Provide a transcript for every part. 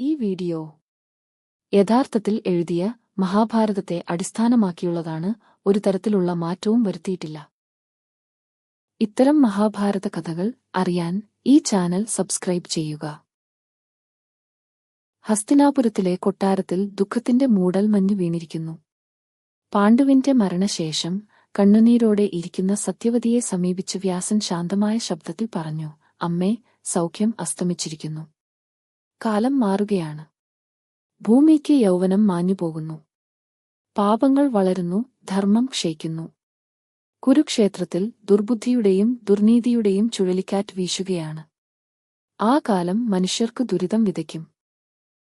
ഈ വീഡിയോ യഥാർത്ഥത്തിൽ എഴുതിയ മഹാഭാരതത്തെ അടിസ്ഥാനമാക്കിയുള്ളതാണ് ഒരു തരത്തിലുള്ള മാറ്റവും വരുത്തിയിട്ടില്ല. ഇത്തരം മഹാഭാരത കഥകൾ അറിയാൻ ഈ ചാനൽ സബ്സ്ക്രൈബ് ചെയ്യുക. ഹസ്തിനാപുരത്തിലെ കൊട്ടാരത്തിൽ ദുഃഖത്തിന്റെ മൂടൽ മഞ്ഞു വീണിരിക്കുന്നു. പാണ്ഡുവിന്റെ മരണശേഷം കണ്ണുനീരോടെ ഇരിക്കുന്ന സത്യവതിയെ സമീപിച്ച് വ്യാസൻ ശാന്തമായ ശബ്ദത്തിൽ പറഞ്ഞു അമ്മേ സൗഖ്യം അസ്തമിച്ചിരിക്കുന്നു. കാലം മാറുകയാണ്. ഭൂമിക്ക് യൗവനം മാഞ്ഞുപോകുന്നു പാപങ്ങൾ വളരുന്നു ധർമ്മം ക്ഷയിക്കുന്നു. കുരുക്ഷേത്രത്തിൽ ദുർബുദ്ധിയുടെയും ദുർനീതിയുടെയും ചുഴലിക്കാറ്റ് വീശുകയാണ്. ആ കാലം മനുഷ്യർക്ക് ദുരിതം വിതയ്ക്കും.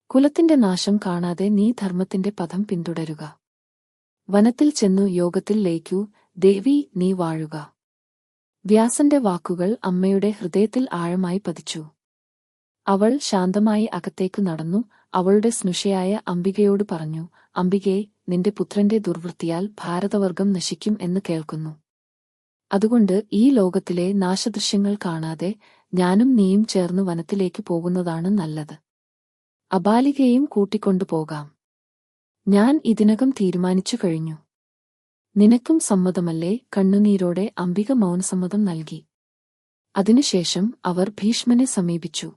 കുലത്തിന്റെ നാശം കാണാതെ നീ ധർമ്മത്തിന്റെ പദം പിന്തുടരുക. വനത്തിൽ ചെന്നു യോഗത്തിൽ ലയിക്കൂ ദേവി നീ വാഴുക. വ്യാസന്റെ വാക്കുകൾ അമ്മയുടെ ഹൃദയത്തിൽ ആഴമായി പതിച്ചു. അവൾ ശാന്തമായി അകത്തേക്ക് നടന്നു അവളുടെ സ്നുഷയായ അംബികയോട് പറഞ്ഞു അംബികേ നിന്റെ പുത്രന്റെ ദുർവൃത്തിയാൽ ഭാരതവർഗം നശിക്കും എന്ന് കേൾക്കുന്നു. അതുകൊണ്ട് ഈ ലോകത്തിലെ നാശദൃശ്യങ്ങൾ കാണാതെ ഞാനും നീയും ചേർന്ന് വനത്തിലേക്ക് പോകുന്നതാണ് നല്ലത്. അബാലികയും കൂട്ടിക്കൊണ്ടുപോകാം ഞാൻ ഇതിനകം തീരുമാനിച്ചു കഴിഞ്ഞു. നിനക്കും സമ്മതമല്ലേ? കണ്ണുനീരോടെ അംബിക മൗനസമ്മതം നൽകി. അതിനുശേഷം അവർ ഭീഷ്മനെ സമീപിച്ചു.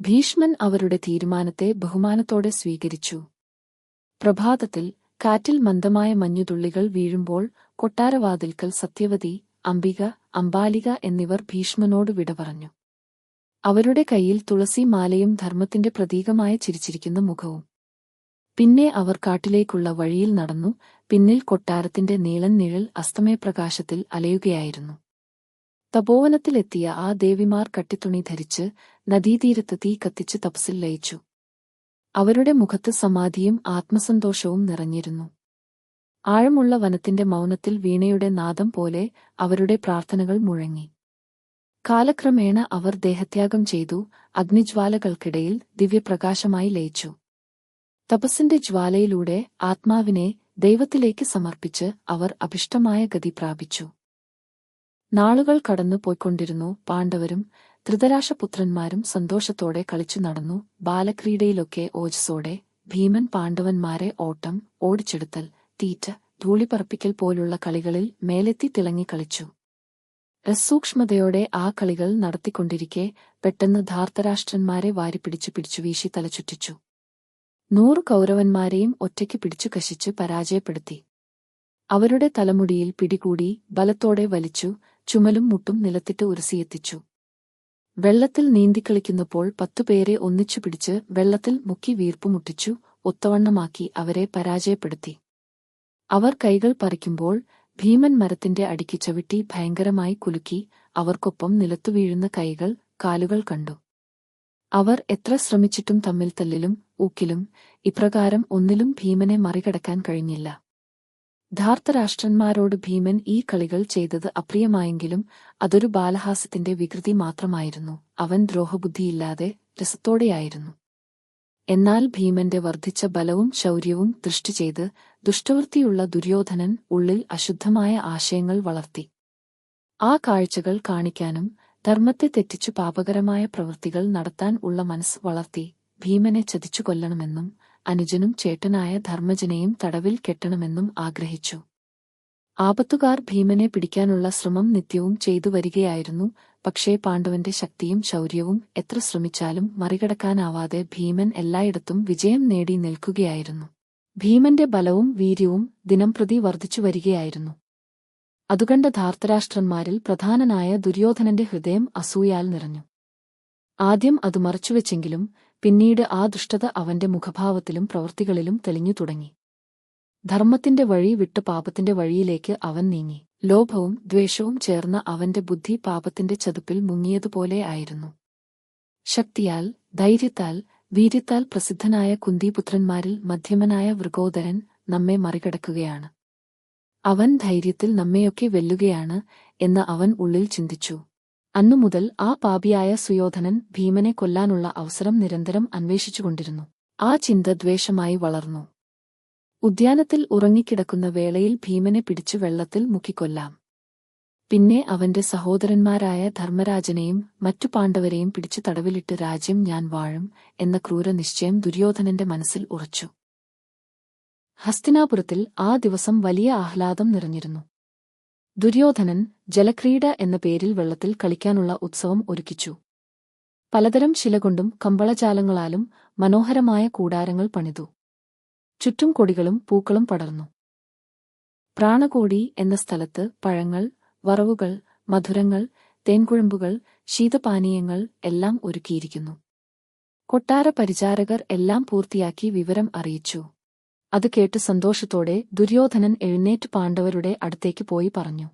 ഭീഷ്മൻ അവരുടെ തീരുമാനത്തെ ബഹുമാനത്തോടെ സ്വീകരിച്ചു. പ്രഭാതത്തിൽ കാറ്റിൽ മന്ദമായ മഞ്ഞുതുള്ളികൾ വീഴുമ്പോൾ കൊട്ടാരവാതിൽക്കൽ സത്യവതി അംബിക അംബാലിക എന്നിവർ ഭീഷ്മനോട് വിട പറഞ്ഞു. അവരുടെ കയ്യിൽ തുളസി മാലയും ധർമ്മത്തിന്റെ പ്രതീകമായ ചിരിച്ചിരിക്കുന്ന മുഖവും. പിന്നെ അവർ കാട്ടിലേക്കുള്ള വഴിയിൽ നടന്നു പിന്നിൽ കൊട്ടാരത്തിന്റെ നീളൻ നിഴൽ അസ്തമയപ്രകാശത്തിൽ അലയുകയായിരുന്നു. തപോവനത്തിലെത്തിയ ആ ദേവിമാർ കട്ടിത്തുണി ധരിച്ച് നദീതീരത്ത് തീ കത്തിച്ച് തപസിൽ ലയിച്ചു. അവരുടെ മുഖത്ത് സമാധിയും ആത്മസന്തോഷവും നിറഞ്ഞിരുന്നു. ആഴമുള്ള വനത്തിന്റെ മൗനത്തിൽ വീണയുടെ നാദം പോലെ അവരുടെ പ്രാർത്ഥനകൾ മുഴങ്ങി. കാലക്രമേണ അവർ ദേഹത്യാഗം ചെയ്തു അഗ്നിജ്വാലകൾക്കിടയിൽ ദിവ്യപ്രകാശമായി ലയിച്ചു. തപസ്സിന്റെ ജ്വാലയിലൂടെ ആത്മാവിനെ ദൈവത്തിലേക്ക് സമർപ്പിച്ച് അവർ അഭിഷ്ടമായ ഗതി പ്രാപിച്ചു. നാളുകൾ കടന്നു പോയിക്കൊണ്ടിരുന്നു പാണ്ഡവരും ധൃതരാഷ്ട്രപുത്രന്മാരും സന്തോഷത്തോടെ കളിച്ചു നടന്നു. ബാലക്രീഡയിലൊക്കെ ഓജസ്സോടെ ഭീമൻ പാണ്ഡവന്മാരെ ഓട്ടം ഓടിച്ചെടുത്തൽ തീറ്റ ധൂളിപ്പറപ്പിക്കൽ പോലുള്ള കളികളിൽ മേലെത്തി തിളങ്ങി കളിച്ചു. രസൂക്ഷ്മതയോടെ ആ കളികൾ നടത്തിക്കൊണ്ടിരിക്കെ പെട്ടെന്ന് ധാർത്തരാഷ്ട്രന്മാരെ വാരിപ്പിടിച്ചു പിടിച്ചു വീശി തലചുറ്റിച്ചു. നൂറു കൗരവന്മാരെയും ഒറ്റയ്ക്ക് പിടിച്ചു കശിച്ച് പരാജയപ്പെടുത്തി. അവരുടെ തലമുടിയിൽ പിടികൂടി ബലത്തോടെ വലിച്ചു ചുമലും മുട്ടും നിലത്തിട്ട് ഉരസിയെത്തിച്ചു. വെള്ളത്തിൽ നീന്തിക്കളിക്കുന്നപ്പോൾ പത്തുപേരെ ഒന്നിച്ചു പിടിച്ച് വെള്ളത്തിൽ മുക്കി വീർപ്പുമുട്ടിച്ചു ഒത്തവണ്ണമാക്കി അവരെ പരാജയപ്പെടുത്തി. അവർ കൈകൾ പറിക്കുമ്പോൾ ഭീമൻ മരത്തിന്റെ അടിക്ക് ചവിട്ടി ഭയങ്കരമായി കുലുക്കി അവർക്കൊപ്പം നിലത്തു വീഴുന്ന കൈകൾ കാലുകൾ കണ്ടു. അവർ എത്ര ശ്രമിച്ചിട്ടും തമ്മിൽ തല്ലിലും ഊക്കിലും ഇപ്രകാരം ഒന്നിലും ഭീമനെ മറികടക്കാൻ കഴിഞ്ഞില്ല. ധാർത്തരാഷ്ട്രന്മാരോട് ഭീമൻ ഈ കളികൾ ചെയ്തത് അപ്രിയമായെങ്കിലും അതൊരു ബാലഹാസ്യത്തിന്റെ വികൃതി മാത്രമായിരുന്നു. അവൻ ദ്രോഹബുദ്ധിയില്ലാതെ രസത്തോടെയായിരുന്നു. എന്നാൽ ഭീമന്റെ വർദ്ധിച്ച ബലവും ശൗര്യവും ദൃഷ്ടി ചെയ്ത് ദുഷ്ടവൃത്തിയുള്ള ദുര്യോധനൻ ഉള്ളിൽ അശുദ്ധമായ ആശയങ്ങൾ വളർത്തി. ആ കാഴ്ചകൾ കാണിക്കാനും ധർമ്മത്തെ തെറ്റിച്ചു പാപകരമായ പ്രവൃത്തികൾ നടത്താൻ ഉള്ള മനസ്സ് വളർത്തി ഭീമനെ ചതിച്ചു കൊല്ലണമെന്നും അനുജനും ചേട്ടനായ ധർമ്മജനെയും തടവിൽ കെട്ടണമെന്നും ആഗ്രഹിച്ചു. ആപത്തുകാർ ഭീമനെ പിടിക്കാനുള്ള ശ്രമം നിത്യവും ചെയ്തു വരികയായിരുന്നു. പക്ഷേ പാണ്ഡവന്റെ ശക്തിയും ശൗര്യവും എത്ര ശ്രമിച്ചാലും മറികടക്കാനാവാതെ ഭീമൻ എല്ലായിടത്തും വിജയം നേടി നിൽക്കുകയായിരുന്നു. ഭീമന്റെ ബലവും വീര്യവും ദിനംപ്രതി വർദ്ധിച്ചു വരികയായിരുന്നു. അതുകണ്ട ധാർത്തരാഷ്ട്രന്മാരിൽ പ്രധാനനായ ദുര്യോധനന്റെ ഹൃദയം അസൂയാൽ നിറഞ്ഞു. ആദ്യം അത് മറച്ചുവെച്ചെങ്കിലും പിന്നീട് ആ ദുഷ്ടത അവന്റെ മുഖഭാവത്തിലും പ്രവൃത്തികളിലും തെളിഞ്ഞു തുടങ്ങി. ധർമ്മത്തിന്റെ വഴി വിട്ട് പാപത്തിന്റെ വഴിയിലേക്ക് അവൻ നീങ്ങി. ലോഭവും ദ്വേഷവും ചേർന്ന അവന്റെ ബുദ്ധി പാപത്തിന്റെ ചതുപ്പിൽ മുങ്ങിയതുപോലെ ആയിരുന്നു. ശക്തിയാൽ ധൈര്യത്താൽ വീര്യത്താൽ പ്രസിദ്ധനായ കുന്തിപുത്രന്മാരിൽ മധ്യമനായ വൃഗോദരൻ നമ്മെ മറികടക്കുകയാണ്. അവൻ ധൈര്യത്തിൽ നമ്മെയൊക്കെ വെല്ലുകയാണ് എന്ന് അവൻ ഉള്ളിൽ ചിന്തിച്ചു. അന്നു മുതൽ ആ പാപിയായ സുയോധനൻ ഭീമനെ കൊല്ലാനുള്ള അവസരം നിരന്തരം അന്വേഷിച്ചുകൊണ്ടിരുന്നു. ആ ചിന്ത ദ്വേഷമായി വളർന്നു. ഉദ്യാനത്തിൽ ഉറങ്ങിക്കിടക്കുന്ന വേളയിൽ ഭീമനെ പിടിച്ചു വെള്ളത്തിൽ മുക്കിക്കൊല്ലാം. പിന്നെ അവന്റെ സഹോദരന്മാരായ ധർമ്മരാജനെയും മറ്റു പാണ്ഡവരെയും പിടിച്ചു തടവിലിട്ട് രാജ്യം ഞാൻ വാഴും എന്ന ക്രൂരനിശ്ചയം ദുര്യോധനന്റെ മനസ്സിൽ ഉറച്ചു. ഹസ്തിനാപുരത്തിൽ ആ ദിവസം വലിയ ആഹ്ലാദം നിറഞ്ഞിരുന്നു. ദുര്യോധനൻ ജലക്രീഡ എന്ന പേരിൽ വെള്ളത്തിൽ കളിക്കാനുള്ള ഉത്സവം ഒരുക്കിച്ചു. പലതരം ശിലകൊണ്ടും കമ്പളജാലങ്ങളാലും മനോഹരമായ കൂടാരങ്ങൾ പണിതു. ചുറ്റും കൊടികളും പൂക്കളും പടർന്നു. പ്രാണകോടി എന്ന സ്ഥലത്ത് പഴങ്ങൾ വറവുകൾ മധുരങ്ങൾ തേൻകുഴമ്പുകൾ ശീതപാനീയങ്ങൾ എല്ലാം ഒരുക്കിയിരിക്കുന്നു. കൊട്ടാര പരിചാരകർ എല്ലാം പൂർത്തിയാക്കി വിവരം അറിയിച്ചു. അത് കേട്ട് സന്തോഷത്തോടെ ദുര്യോധനൻ എഴുന്നേറ്റ് പാണ്ഡവരുടെ അടുത്തേക്ക് പോയി പറഞ്ഞു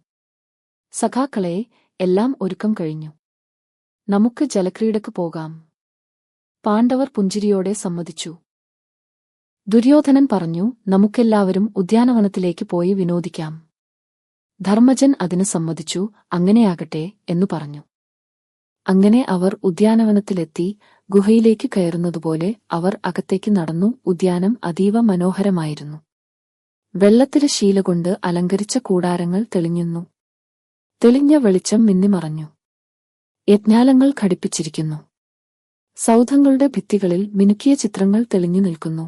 സഖാക്കളെ എല്ലാം ഒരുക്കം കഴിഞ്ഞു. നമുക്ക് ജലക്രീഡക്ക് പോകാം. പാണ്ഡവർ പുഞ്ചിരിയോടെ സമ്മതിച്ചു. ദുര്യോധനൻ പറഞ്ഞു നമുക്കെല്ലാവരും ഉദ്യാനവനത്തിലേക്ക് പോയി വിനോദിക്കാം. ധർമ്മജൻ അതിന് സമ്മതിച്ചു അങ്ങനെയാകട്ടെ എന്നു പറഞ്ഞു. അങ്ങനെ അവർ ഉദ്യാനവനത്തിലെത്തി ഗുഹയിലേക്ക് കയറുന്നതുപോലെ അവർ അകത്തേക്ക് നടന്നു. ഉദ്യാനം അതീവ മനോഹരമായിരുന്നു. വെള്ളത്തിലെ ശീലകൊണ്ട് അലങ്കരിച്ച കൂടാരങ്ങൾ തെളിഞ്ഞുന്നു. തെളിഞ്ഞ വെളിച്ചം മിന്നിമറഞ്ഞു യജ്ഞാലങ്ങൾ ഘടിപ്പിച്ചിരിക്കുന്നു. സൗധങ്ങളുടെ ഭിത്തികളിൽ മിനുക്കിയ ചിത്രങ്ങൾ തെളിഞ്ഞു നിൽക്കുന്നു.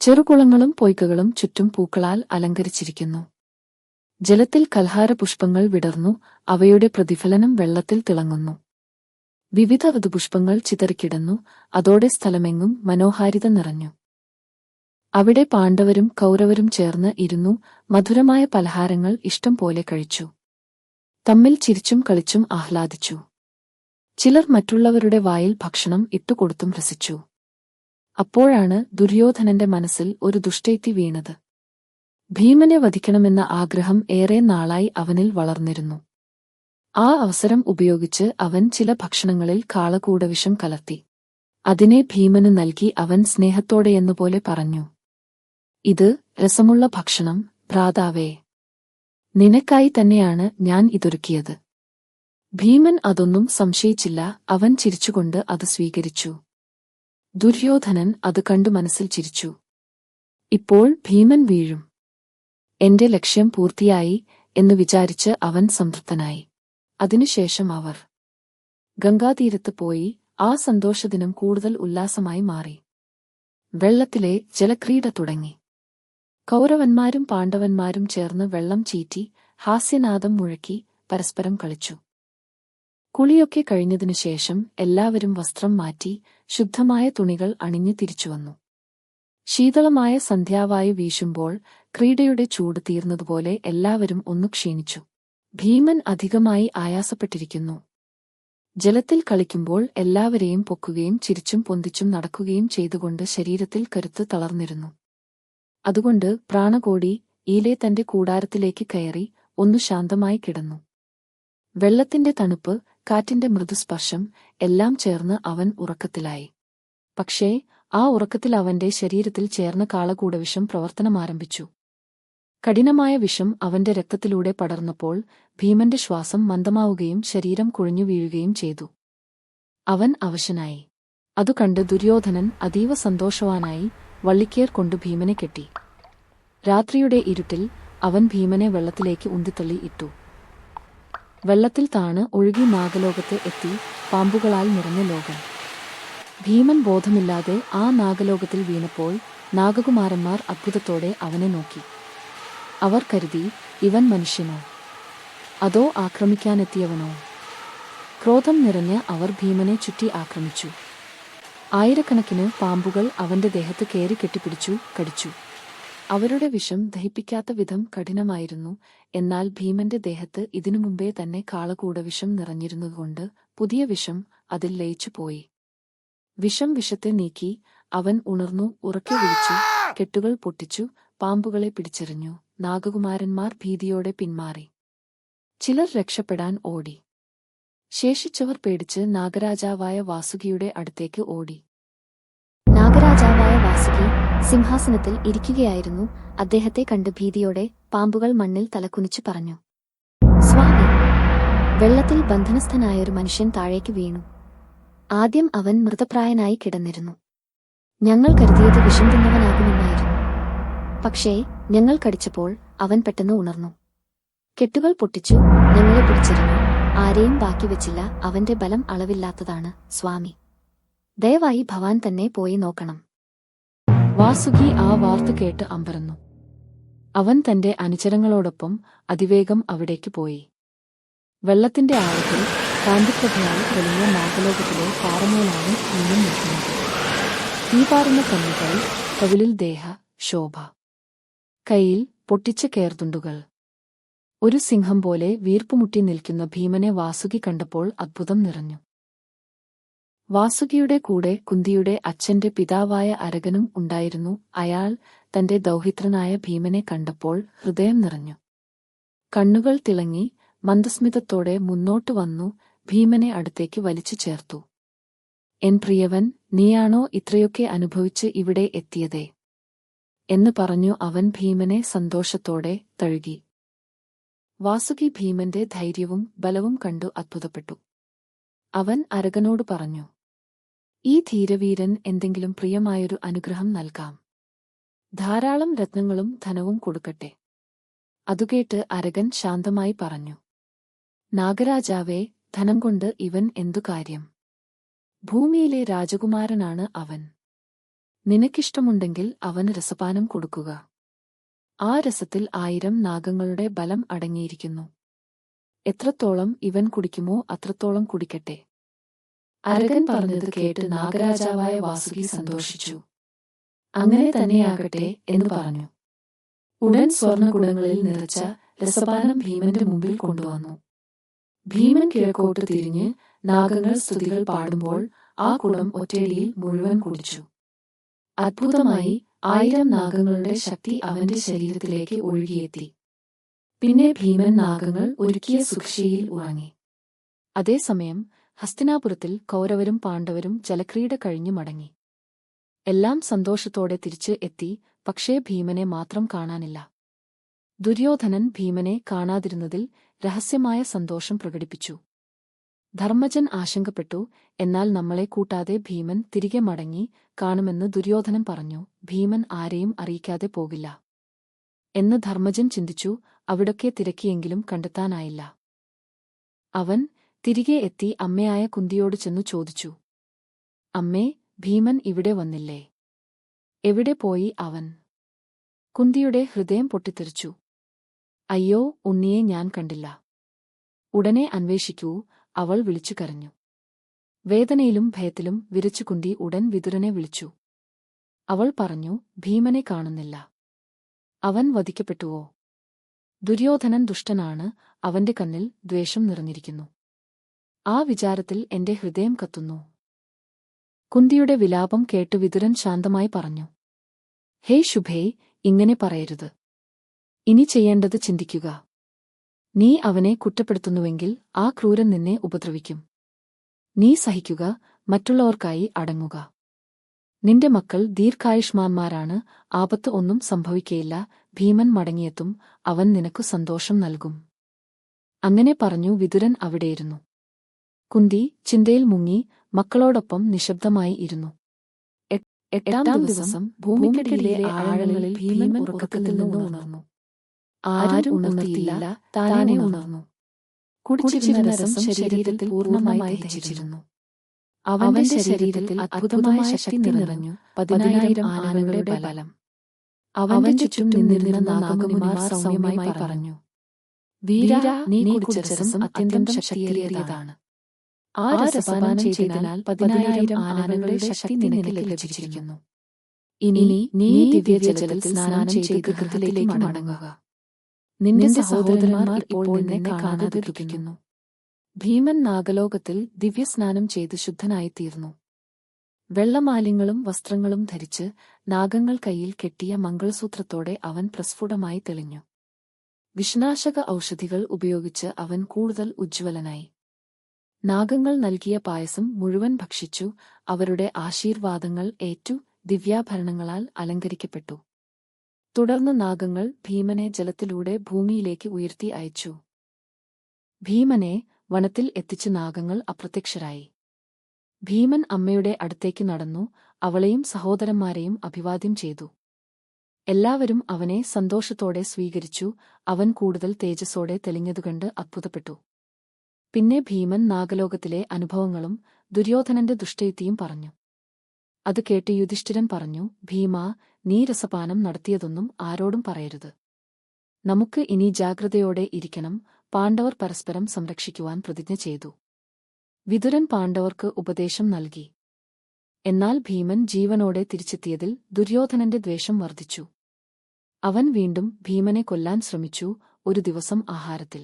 ചെറുകുളങ്ങളും പൊയ്ക്കകളും ചുറ്റും പൂക്കളാൽ അലങ്കരിച്ചിരിക്കുന്നു. ജലത്തിൽ കൽഹാരപുഷ്പങ്ങൾ വിടർന്നു അവയുടെ പ്രതിഫലനം വെള്ളത്തിൽ തിളങ്ങുന്നു. വിവിധ ഋതുപുഷ്പങ്ങൾ ചിതറിക്കിടന്നു അതോടെ സ്ഥലമെങ്ങും മനോഹാരിത നിറഞ്ഞു. അവിടെ പാണ്ഡവരും കൗരവരും ചേർന്ന് ഇരുന്നു മധുരമായ പലഹാരങ്ങൾ ഇഷ്ടം പോലെ കഴിച്ചു. തമ്മിൽ ചിരിച്ചും കളിച്ചും ആഹ്ലാദിച്ചു. ചിലർ മറ്റുള്ളവരുടെ വായിൽ ഭക്ഷണം ഇട്ടുകൊടുത്തും രസിച്ചു. അപ്പോഴാണ് ദുര്യോധനന്റെ മനസ്സിൽ ഒരു ദുഷ്ടൈത്തി വീണത്. ഭീമനെ വധിക്കണമെന്ന ആഗ്രഹം ഏറെ നാളായി അവനിൽ വളർന്നിരുന്നു. ആ അവസരം ഉപയോഗിച്ച് അവൻ ചില ഭക്ഷണങ്ങളിൽ കാളകൂടവിഷം കലർത്തി. അതിനെ ഭീമന് നൽകി അവൻ സ്നേഹത്തോടെയെന്നുപോലെ പറഞ്ഞു. ഇത് രസമുള്ള ഭക്ഷണം ഭ്രാതാവേ. നിനക്കായി തന്നെയാണ് ഞാൻ ഇതൊരുക്കിയത് ഭീമൻ അതൊന്നും സംശയിച്ചില്ല അവൻ ചിരിച്ചുകൊണ്ട് അത് സ്വീകരിച്ചു. ദുര്യോധനൻ അത് കണ്ടു മനസ്സിൽ ചിരിച്ചു. ഇപ്പോൾ ഭീമൻ വീഴും. എന്റെ ലക്ഷ്യം പൂർത്തിയായി എന്ന് വിചാരിച്ച് അവൻ സംതൃപ്തനായി. അതിനുശേഷം അവർ ഗംഗാതീരത്ത് പോയി ആ സന്തോഷദിനം കൂടുതൽ ഉല്ലാസമായി മാറി. വെള്ളത്തിലെ ജലക്രീഡ തുടങ്ങി. കൗരവന്മാരും പാണ്ഡവന്മാരും ചേർന്ന് വെള്ളം ചീറ്റി ഹാസ്യനാദം മുഴക്കി പരസ്പരം കളിച്ചു. കുളിയൊക്കെ കഴിഞ്ഞതിനുശേഷം എല്ലാവരും വസ്ത്രം മാറ്റി ശുദ്ധമായ തുണികൾ അണിഞ്ഞു തിരിച്ചുവന്നു. ശീതളമായ സന്ധ്യാവായു വീശുമ്പോൾ ക്രീഡയുടെ ചൂട് തീർന്നതുപോലെ എല്ലാവരും ഒന്നു ക്ഷീണിച്ചു. ഭീമൻ അധികമായി ആയാസപ്പെട്ടിരിക്കുന്നു. ജലത്തിൽ കളിക്കുമ്പോൾ എല്ലാവരെയും പൊക്കുകയും ചിരിച്ചും പൊന്തിച്ചും നടക്കുകയും ചെയ്തുകൊണ്ട് ശരീരത്തിൽ കരുത്ത് തളർന്നിരുന്നു. അതുകൊണ്ട് പ്രാണകോടി ഈലെ തന്റെ കൂടാരത്തിലേക്ക് കയറി ഒന്നു ശാന്തമായി കിടന്നു. വെള്ളത്തിന്റെ തണുപ്പ് കാറ്റിന്റെ മൃദുസ്പർശം എല്ലാം ചേർന്ന് അവൻ ഉറക്കത്തിലായി. പക്ഷേ ആ ഉറക്കത്തിൽ അവന്റെ ശരീരത്തിൽ ചേർന്ന കാളകൂടവിഷം പ്രവർത്തനമാരംഭിച്ചു കഠിനമായ വിഷം അവന്റെ രക്തത്തിലൂടെ പടർന്നപ്പോൾ ഭീമന്റെ ശ്വാസം മന്ദമാവുകയും ശരീരം കുഴഞ്ഞു വീഴുകയും ചെയ്തു. അവൻ അവശനായി. അതു കണ്ട് ദുര്യോധനൻ അതീവ സന്തോഷവാനായി വള്ളിക്കേർ കൊണ്ട് ഭീമനെ കെട്ടി. രാത്രിയുടെ ഇരുട്ടിൽ അവൻ ഭീമനെ വെള്ളത്തിലേക്ക് ഉന്തിത്തള്ളി ഇട്ടു. വെള്ളത്തിൽ താണ് ഒഴുകി നാഗലോകത്ത് എത്തി പാമ്പുകളാൽ നിറഞ്ഞ ലോകം. ഭീമൻ ബോധമില്ലാതെ ആ നാഗലോകത്തിൽ വീണപ്പോൾ നാഗകുമാരന്മാർ അത്ഭുതത്തോടെ അവനെ നോക്കി. അവർ കരുതി ഇവൻ മനുഷ്യനോ? അതോ ആക്രമിക്കാനെത്തിയവനോ? ക്രോധം നിറഞ്ഞ് അവർ ഭീമനെ ചുറ്റി ആക്രമിച്ചു. ആയിരക്കണക്കിന് പാമ്പുകൾ അവന്റെ ദേഹത്ത് കയറി കെട്ടിപ്പിടിച്ചു കടിച്ചു. അവരുടെ വിഷം ദഹിപ്പിക്കാത്ത വിധം കഠിനമായിരുന്നു. എന്നാൽ ഭീമന്റെ ദേഹത്ത് ഇതിനു മുമ്പേ തന്നെ കാളകൂട വിഷം നിറഞ്ഞിരുന്നതുകൊണ്ട് പുതിയ വിഷം അതിൽ ലയിച്ചുപോയി. വിഷം വിഷത്തെ നീക്കി അവൻ ഉണർന്നു ഉറക്കെ വിളിച്ചു കെട്ടുകൾ പൊട്ടിച്ചു പാമ്പുകളെ പിടിച്ചെറിഞ്ഞു നാഗകുമാരന്മാർ ഭീതിയോടെ പിന്മാറി. ചിലർ രക്ഷപ്പെടാൻ ഓടി. ശേഷിച്ചവർ പേടിച്ച് നാഗരാജാവായ വാസുകിയുടെ അടുത്തേക്ക് ഓടി. നാഗരാജാവായ വാസുകി സിംഹാസനത്തിൽ ഇരിക്കുകയായിരുന്നു. അദ്ദേഹത്തെ കണ്ട് ഭീതിയോടെ പാമ്പുകൾ മണ്ണിൽ തലക്കുനിച്ചു പറഞ്ഞു സ്വാമി വെള്ളത്തിൽ ബന്ധനസ്ഥനായ ഒരു മനുഷ്യൻ താഴേക്ക് വീണു. ആദ്യം അവൻ മൃതപ്രായനായി കിടന്നിരുന്നു. ഞങ്ങൾ കരുതിയത് വിഷം തിന്നവനാകുമെന്നായിരുന്നു പക്ഷേ ഞങ്ങൾ കടിച്ചപ്പോൾ അവൻ പെട്ടെന്ന് ഉണർന്നു. കെട്ടുകൾ പൊട്ടിച്ചു ഞങ്ങളെ പിടിച്ചിരുന്നു. ആരെയും ബാക്കി വെച്ചില്ല അവന്റെ ബലം അളവില്ലാത്തതാണ് സ്വാമി. ദയവായി ഭവാൻ തന്നെ പോയി നോക്കണം. വാസുകി ആ വാർത്ത കേട്ട് അമ്പരന്നു. അവൻ തന്റെ അനുചരങ്ങളോടൊപ്പം അതിവേഗം അവിടേക്ക് പോയി. വെള്ളത്തിന്റെ ആഴത്തിൽ കാന്തിപ്രഭയായി തെളിഞ്ഞ നാഗലോകത്തിലെ പാറമേലാണ് ഇന്നും നിൽക്കുന്നത്. ഈ പാറുന്ന കണ്ണുകൾ കവിളിൽ ദേഹ ശോഭ. കയ്യിൽ പൊട്ടിച്ച കേർതുണ്ടുകൾ ഒരു സിംഹം പോലെ വീർപ്പുമുട്ടി നിൽക്കുന്ന ഭീമനെ വാസുകി കണ്ടപ്പോൾ അത്ഭുതം നിറഞ്ഞു. വാസുകിയുടെ കൂടെ കുന്തിയുടെ അച്ഛന്റെ പിതാവായ അരകനും ഉണ്ടായിരുന്നു. അയാൾ തന്റെ ദൗഹിത്രനായ ഭീമനെ കണ്ടപ്പോൾ ഹൃദയം നിറഞ്ഞു. കണ്ണുകൾ തിളങ്ങി മന്ദസ്മിതത്തോടെ മുന്നോട്ടു വന്നു. ഭീമനെ അടുത്തേക്ക് വലിച്ചു ചേർത്തു. എൻ പ്രിയവൻ നീയാണോ ഇത്രയൊക്കെ അനുഭവിച്ച് ഇവിടെ എത്തിയതേ എന്ന് പറഞ്ഞു അവൻ ഭീമനെ സന്തോഷത്തോടെ തഴുകി. വാസുകി ഭീമന്റെ ധൈര്യവും ബലവും കണ്ടു അത്ഭുതപ്പെട്ടു. അവൻ അരകനോട് പറഞ്ഞു ഈ ധീരവീരൻ എന്തെങ്കിലും പ്രിയമായൊരു അനുഗ്രഹം നൽകാം. ധാരാളം രത്നങ്ങളും ധനവും കൊടുക്കട്ടെ അതുകേട്ട് അരകൻ ശാന്തമായി പറഞ്ഞു നാഗരാജാവേ ധനം കൊണ്ട് ഇവൻ എന്തു കാര്യം? ഭൂമിയിലെ രാജകുമാരനാണ് അവൻ. നിനക്കിഷ്ടമുണ്ടെങ്കിൽ അവന് രസപാനം കൊടുക്കുക. ആ രസത്തിൽ ആയിരം നാഗങ്ങളുടെ ബലം അടങ്ങിയിരിക്കുന്നു. എത്രത്തോളം ഇവൻ കുടിക്കുമോ അത്രത്തോളം കുടിക്കട്ടെ. അരകൻ പറഞ്ഞത് കേട്ട് നാഗരാജാവായ വാസുകി സന്തോഷിച്ചു. അങ്ങനെ തന്നെയാകട്ടെ എന്ന് പറഞ്ഞു. ഉടൻ സ്വർണ ഗുണങ്ങളിൽ നിറച്ച രസപാനം ഭീമന്റെ മുമ്പിൽ കൊണ്ടുവന്നു. ഭീമൻ കിഴക്കോട്ട് തിരിഞ്ഞ് നാഗങ്ങൾ സ്തുതികൾ പാടുമ്പോൾ ആ കുളം ഒറ്റയടിയിൽ മുഴുവൻ കുടിച്ചു. അത്ഭുതമായി ആയിരം നാഗങ്ങളുടെ ശക്തി അവന്റെ ശരീരത്തിലേക്ക് ഒഴുകിയെത്തി. പിന്നെ ഭീമൻ നാഗങ്ങൾ ഒരുക്കിയ സുഖിയിൽ ഉറങ്ങി. അതേസമയം ഹസ്തിനാപുരത്തിൽ കൗരവരും പാണ്ഡവരും ജലക്രീഡ കഴിഞ്ഞു മടങ്ങി. എല്ലാം സന്തോഷത്തോടെ തിരിച്ച് എത്തി പക്ഷേ ഭീമനെ മാത്രം കാണാനില്ല. ദുര്യോധനൻ ഭീമനെ കാണാതിരുന്നതിൽ രഹസ്യമായ സന്തോഷം പ്രകടിപ്പിച്ചു. ധർമ്മജൻ ആശങ്കപ്പെട്ടു എന്നാൽ നമ്മളെ കൂട്ടാതെ ഭീമൻ തിരികെ മടങ്ങി കാണുമെന്ന് ദുര്യോധനൻ പറഞ്ഞു ഭീമൻ ആരെയും അറിയിക്കാതെ പോകില്ല. എന്ന് ധർമ്മജൻ ചിന്തിച്ചു അവിടൊക്കെ തിരക്കിയെങ്കിലും കണ്ടെത്താനായില്ല. അവൻ തിരികെ എത്തി അമ്മയായ കുന്തിയോട് ചെന്നു ചോദിച്ചു അമ്മേ ഭീമൻ ഇവിടെ വന്നില്ലേ? എവിടെ പോയി അവൻ? കുന്തിയുടെ ഹൃദയം പൊട്ടിത്തെറിച്ചു. അയ്യോ ഉണ്ണിയെ ഞാൻ കണ്ടില്ല. ഉടനെ അന്വേഷിക്കൂ അവൾ വിളിച്ചു കരഞ്ഞു. വേദനയിലും ഭയത്തിലും വിരച്ചുകുണ്ടി ഉടൻ വിതുരനെ വിളിച്ചു. അവൾ പറഞ്ഞു ഭീമനെ കാണുന്നില്ല. അവൻ വധിക്കപ്പെട്ടുവോ? ദുര്യോധനൻ ദുഷ്ടനാണ് അവന്റെ കണ്ണിൽ ദ്വേഷം നിറഞ്ഞിരിക്കുന്നു. ആ വിചാരത്തിൽ എന്റെ ഹൃദയം കത്തുന്നു. കുന്തിയുടെ വിലാപം കേട്ടു വിതുരൻ ശാന്തമായി പറഞ്ഞു. ഹേ ശുഭേ ഇങ്ങനെ പറയരുത്. ഇനി ചെയ്യേണ്ടത് ചിന്തിക്കുക. നീ അവനെ കുറ്റപ്പെടുത്തുന്നുവെങ്കിൽ ആ ക്രൂരൻ നിന്നെ ഉപദ്രവിക്കും. നീ സഹിക്കുക മറ്റുള്ളവർക്കായി അടങ്ങുക. നിന്റെ മക്കൾ ദീർഘായുഷ്മാന്മാരാണ് ആപത്ത് ഒന്നും സംഭവിക്കയില്ല ഭീമൻ മടങ്ങിയെത്തും അവൻ നിനക്കു സന്തോഷം നൽകും. അങ്ങനെ പറഞ്ഞു വിതുരൻ അവിടെയിരുന്നു. കുന്തി ചിന്തയിൽ മുങ്ങി മക്കളോടൊപ്പം നിശബ്ദമായി ഇരുന്നു. എട്ടാം ദിവസം ഭൂമിക്കടിയിലെ ആഴങ്ങളിൽ ഭീമൻ ഉറക്കത്തിൽ നിന്ന് ഉണർന്നു. ആരും ഉണർത്തിയില്ല താനെ ഉണർന്നു. കുടിച്ചിരുന്ന രസം ശരീരത്തിൽ പൂർണമായി ദഹിച്ചിരുന്നു. അവന്റെ ശരീരത്തിൽ അത്ഭുതമായ ശക്തി നിറഞ്ഞു. പതിനായിരം ആനകളുടെ ബലം. അവന്റെ ചുറ്റും നിന്നിരുന്ന നാഗമുനിമാർ സൗമ്യമായി പറഞ്ഞു വീര നീ കുടിച്ച രസം അത്യന്തം ശക്തിയേറിയതാണ്. ആ രസപാനം ചെയ്തതിനാൽ പതിനായിരം ആനകളുടെ ശക്തി നിനക്ക് ലഭിച്ചിരിക്കുന്നു. ഇനി നീ ദിവ്യജലത്തിൽ സ്നാനം ചെയ്ത് ഗൃഹത്തിലേക്ക് മടങ്ങുക. നിന്റെ സഹോദരന്മാർ ഇപ്പോൾ നിന്നെ കാണാതെ ദുഃഖിക്കുന്നു ഭീമൻ നാഗലോകത്തിൽ ദിവ്യസ്നാനം ചെയ്ത് ശുദ്ധനായിത്തീർന്നു. വെള്ളമാലിങ്ങളും വസ്ത്രങ്ങളും ധരിച്ച് നാഗങ്ങൾ കയ്യിൽ കെട്ടിയ മംഗളസൂത്രത്തോടെ അവൻ പ്രസ്ഫുടമായി തെളിഞ്ഞു. വിഷനാശക ഔഷധികൾ ഉപയോഗിച്ച് അവൻ കൂടുതൽ ഉജ്ജ്വലനായി. നാഗങ്ങൾ നൽകിയ പായസം മുഴുവൻ ഭക്ഷിച്ചു അവരുടെ ആശീർവാദങ്ങൾ ഏറ്റു ദിവ്യാഭരണങ്ങളാൽ അലങ്കരിക്കപ്പെട്ടു. തുടർന്ന് നാഗങ്ങൾ ഭീമനെ ജലത്തിലൂടെ ഭൂമിയിലേക്ക് ഉയർത്തി അയച്ചു. ഭീമനെ വനത്തിൽ എത്തിച്ച് നാഗങ്ങൾ അപ്രത്യക്ഷരായി. ഭീമൻ അമ്മയുടെ അടുത്തേക്ക് നടന്നു അവളെയും സഹോദരന്മാരെയും അഭിവാദ്യം ചെയ്തു. എല്ലാവരും അവനെ സന്തോഷത്തോടെ സ്വീകരിച്ചു അവൻ കൂടുതൽ തേജസ്സോടെ തെളിഞ്ഞതുകണ്ട് അത്ഭുതപ്പെട്ടു. പിന്നെ ഭീമൻ നാഗലോകത്തിലെ അനുഭവങ്ങളും ദുര്യോധനന്റെ ദുഷ്ടയുക്തിയും പറഞ്ഞു. അത് കേട്ട് യുധിഷ്ഠിരൻ പറഞ്ഞു ഭീമാ നീ രസപാനം നടത്തിയതൊന്നും ആരോടും പറയരുത്. നമുക്ക് ഇനി ജാഗ്രതയോടെ ഇരിക്കണം പാണ്ഡവർ പരസ്പരം സംരക്ഷിക്കുവാൻ പ്രതിജ്ഞ ചെയ്തു. വിതുരൻ പാണ്ഡവർക്ക് ഉപദേശം നൽകി. എന്നാൽ ഭീമൻ ജീവനോടെ തിരിച്ചെത്തിയതിൽ ദുര്യോധനന്റെ ദ്വേഷം വർദ്ധിച്ചു. അവൻ വീണ്ടും ഭീമനെ കൊല്ലാൻ ശ്രമിച്ചു ഒരു ദിവസം ആഹാരത്തിൽ.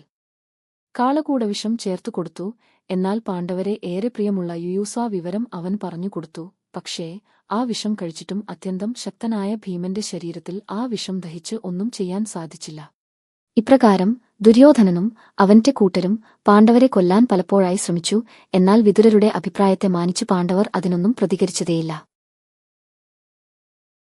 കാളകൂടവിഷം ചേർത്തു കൊടുത്തു എന്നാൽ പാണ്ഡവരെ ഏറെ പ്രിയമുള്ള യുയൂസ്വാ വിവരം അവൻ പറഞ്ഞുകൊടുത്തു പക്ഷേ ആ വിഷം കഴിച്ചിട്ടും അത്യന്തം ശക്തനായ ഭീമന്റെ ശരീരത്തിൽ ആ വിഷം ദഹിച്ച് ഒന്നും ചെയ്യാൻ സാധിച്ചില്ല. ഇപ്രകാരം ദുര്യോധനനും അവന്റെ കൂട്ടരും പാണ്ഡവരെ കൊല്ലാൻ പലപ്പോഴായി ശ്രമിച്ചു എന്നാൽ വിതുരരുടെ അഭിപ്രായത്തെ മാനിച്ചു പാണ്ഡവർ അതിനൊന്നും പ്രതികരിച്ചതേയില്ല.